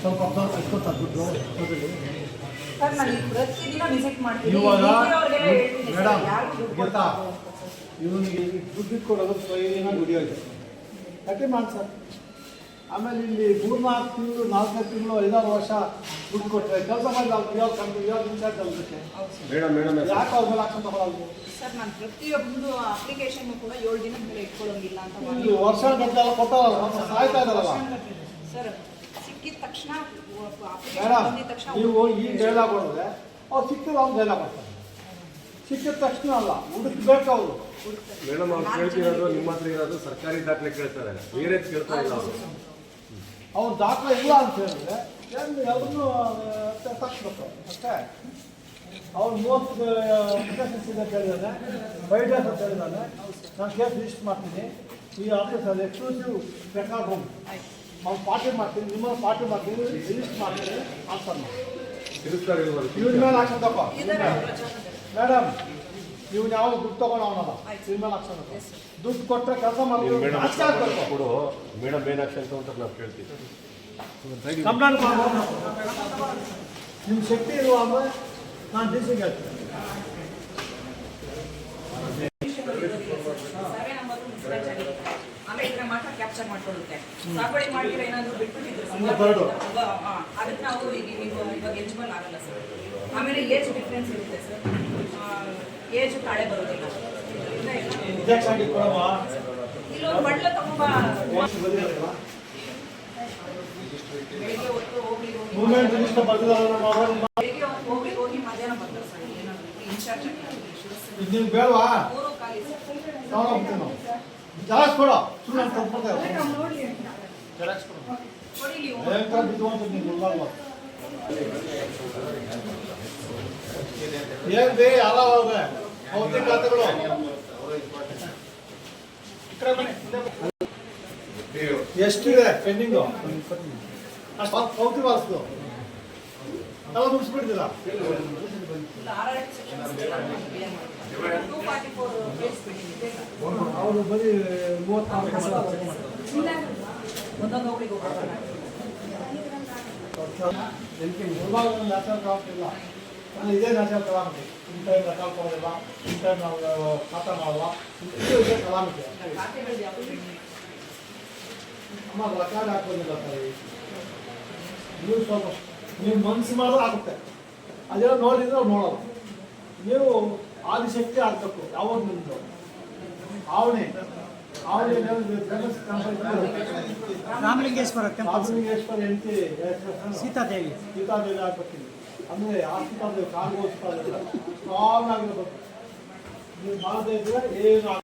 ಸ್ವಲ್ಪ ಇಟ್ಕೊತಾರೆ ದುಡ್ಡು ಇವಾಗ ಮೇಡಮ್ ಗೊತ್ತಾ. ಇವನಿಗೆ ದುಡ್ಡು ಇಟ್ಕೊಡೋದು ಸ್ವಯಂ ದುಡಿಯೋದು ಕಟ್ಟಿ ಮಾಡಿ ಸರ್? ಆಮೇಲೆ ಇಲ್ಲಿ ಮೂರ್ನಾಲ್ಕು ತಿಂಗಳು ನಾಲ್ಕೈದು ತಿಂಗಳು ಐದಾರು ವರ್ಷ ದುಡ್ಡು ಕೊಟ್ಟರೆ ಕೆಲಸ ಮಾಡಿ ಯಾವ ಇವಾಗ ಕಂಡು ಇವಾಗ ಇನ್ಚಾರ್ಜ್ ಅಲ್ದಕ್ಕೆ ಮೇಡಮ್ ಮೇಡಮ್ ಯಾಕೆ ಅವ್ರ ಮೇಲೆ ಹಾಕೊಂಡು ತಗೊಳ್ಳೋದು ಸರ್ ನಾನು ಪ್ರತಿಯೊಂದು ಅಪ್ಲಿಕೇಶನ್ ಕೂಡ ಏಳು ದಿನ ಮೇಲೆ ಇಟ್ಕೊಳ್ಳೋಂಗಿಲ್ಲ ಅಂತ ಇಲ್ಲಿ ವರ್ಷ ಗಂಟೆ ಎಲ್ಲ ಕೊಟ್ಟಾರಲ್ಲ ಮತ್ತೆ ಸಾಯ್ತಾ ಇದಾರಲ್ಲ ಸರ್ ಸಿಕ್ಕಿದ ತಕ್ಷಣ ಅಪ್ಲಿಕೇಶನ್ ಮೇಡಮ್ ತಕ್ಷಣ ನೀವು ಈಗ ಡೈಲಾಗ್ ಹೊಡೆದ್ರೆ ಅವ್ರು ಸಿಕ್ಕಿಲ್ಲ ಅವ್ನು ಡೈಲಾಗ್ ಮಾಡ್ತಾರೆ. ಸಿಕ್ಕಿದ ತಕ್ಷಣ ಅಲ್ಲ ಹುಡುಕ್ಬೇಕು ಅವರು. ಮೇಡಮ್ ಅವ್ರು ಕೇಳ್ತಿರೋದು ನಿಮ್ಮ ಹತ್ರ ಇರೋದು ಸರ್ಕಾರಿ ದಾಖಲೆ ಕೇಳ್ತಾರೆ. ಬೇರೆ ಕೇಳ್ತಾ ಇಲ್ಲ ಅವರು. ಅವ್ರು ದಾಖಲೆ ಇಲ್ಲ ಅಂತ ಹೇಳಿದ್ರೆ ಏನು ಎಲ್ಲರೂ ತಕ್ಷಬೇಕು ಅಷ್ಟೇ ಅವ್ರು ಮೂವತ್ತು ಅಂತ ಹೇಳಿದಾನೆ ಬೈಟ್ ಅಂತ ಹೇಳಿದಾನೆ. ನಾನು ಕೇಸ್ ರಿಜಿಸ್ಟರ್ ಮಾಡ್ತೀನಿ. ಈ ಆಫೀಸಲ್ಲಿ ಎಕ್ಸ್ಕ್ಲೂಸಿವ್ ರೆಕಾರ್ಡ್ ರೂಮ್ ಅವ್ನು ಪಾರ್ಟಿ ಮಾಡ್ತೀನಿ ನಿಮ್ಮ ಪಾರ್ಟಿ ಮಾಡ್ತೀನಿ ರಿಜಿಸ್ಟರ್ ಮಾಡ್ತೀನಿ ಆನ್ಸರ್ ಮಾಡಿ ತಿರುಸ್ತಾರೆ ಇಲ್ವಲ್ಲ ಇವ್ರ ಮೇಲೆ ಇದ್ದಾರೆ ಮೇಡಮ್ ಇವ್ನು ಯಾವಾಗ ದುಡ್ಡು ತಗೊಂಡು ಸಿನಿಮಾ ಹಾಕ್ಸೋದು ದುಡ್ಡು ಕೊಟ್ಟರೆ ಕೆಲಸ ನೀವು ಮಾಡಿ ಮೇಡಮ್ ನಾಚಿಕೆ ಆಗ್ಬೇಕು. ಕೊಡು. ಮೇಡಮ್ ಏನಾಕ್ಷನ್ ಅಂತ ನಾವು ಕೇಳ್ತೀವಿ. ಕಂಪ್ಲೇಂಟ್ ಮಾಡ್ಬೋದು ನಿಮ್ಮ ಶಕ್ತಿ ಇರುವ ಅಂದ್ರೆ ನಾನು ಡಿ ಸಿಗೆ ಹೇಳ್ತೀನಿ. ಕ್ಯಾಪ್ಚರ್ ಮಾಡ್ಕೊಳ್ಳುತ್ತೆ. ಸಾಗುವಳಿ ಮಾಡಿದ್ರೆ ಏನಾದರೂ ಬಿಟ್ಬಿಟ್ಟಿದ್ರೆ ಅದಕ್ಕೆ ನಾವು ಈಗ ನೀವು ಇವಾಗ ಎಲಿಜಿಬಲ್ ಆಗಲ್ಲ ಸರ್ ಆಮೇಲೆ ಏಜ್ ಡಿಫ್ರೆನ್ಸ್ ಇರುತ್ತೆ ಸರ್ ಏಜ್ ತಾಳೆ ಬರೋದಿಲ್ಲ ಇಲ್ಲೊಂದು ಬಡ್ಲ ತಗೊಂಬ. ಬೆಳಿಗ್ಗೆ ಹೊತ್ತು ಹೋಗಿ ಹೊತ್ತು ಹೋಗಿ ಮಧ್ಯಾಹ್ನ ಸರ್ ಏನಾದ್ರು ಇನ್ಚಾರ್ಜ್ ಮೂರು ಕೊಡು. ಸುಮ್ಮನೆ ಕೊಡು. ಕೊಡಿ ನೀವು. ಏನ್ ಬೇ ಇಲ್ಲೇ ಬನ್ನಿ. ಎಷ್ಟಿದೆ ಪೆಂಡಿಂಗು? ಅಷ್ಟು ಪೌತಿ ವಾಸ್ತು. ಎಲ್ಲ ಮುಗಿಸ್ಬಿಡ್ತೀರ? ಅವರು ಬರೀ ಮೂವತ್ನಾಲ್ಕು ಒಂದೊಂದು ಹೋಗ್ಲಿಕ್ಕೆ ಹೋಗ್ತಾರೆ. ಅಂದ್ರೆ ಇದೇ national calamity in time record ಕೊಡೋದಿಲ್ಲ ಇನ್ ಟೈಮ್ ನಾವು ಖಾತಾ ಮಾಡಲ್ಲ ಇದು ಇದೇ ಕಲಾಮಿಟಿ ಅಮ್ಮ ರೆಕಾರ್ಡ್ ಹಾಕೋದಿಲ್ಲ ತಾಯಿ ನೀವು ಸ್ವಲ್ಪ ನೀವು ಮನಸ್ಸು ಮಾಡಿದ್ರೆ ಆಗುತ್ತೆ. ಅದೆಲ್ಲ ನೋಡಿದ್ರೆ ಅವ್ರು ನೋಡಲ್ಲ ನೀವು ಆದಿಶಕ್ತಿ ಆಗ್ಬೇಕು ಯಾವಾಗ ನಿಮ್ಮದು ಆವಣೆ. ಆವಣೆ ರಾಮಲಿಂಗೇಶ್ವರ ರಾಮಲಿಂಗೇಶ್ವರ ಹೆಂಡತಿ ಸೀತಾದೇವಿ. ಸೀತಾದೇವಿ ಆಗ್ಬೇಕಿಲ್ಲ ಅಂದ್ರೆ ಆ ಸೀತಾದೇವಿ ಕಾಲ್ಗೋಸ್ಕರ ಸ್ಟ್ರಾಂಗ್ ಆಗಿರ್ಬೇಕು ನೀವು ಮಾಡದೇ ಇದ್ರೆ ಏನು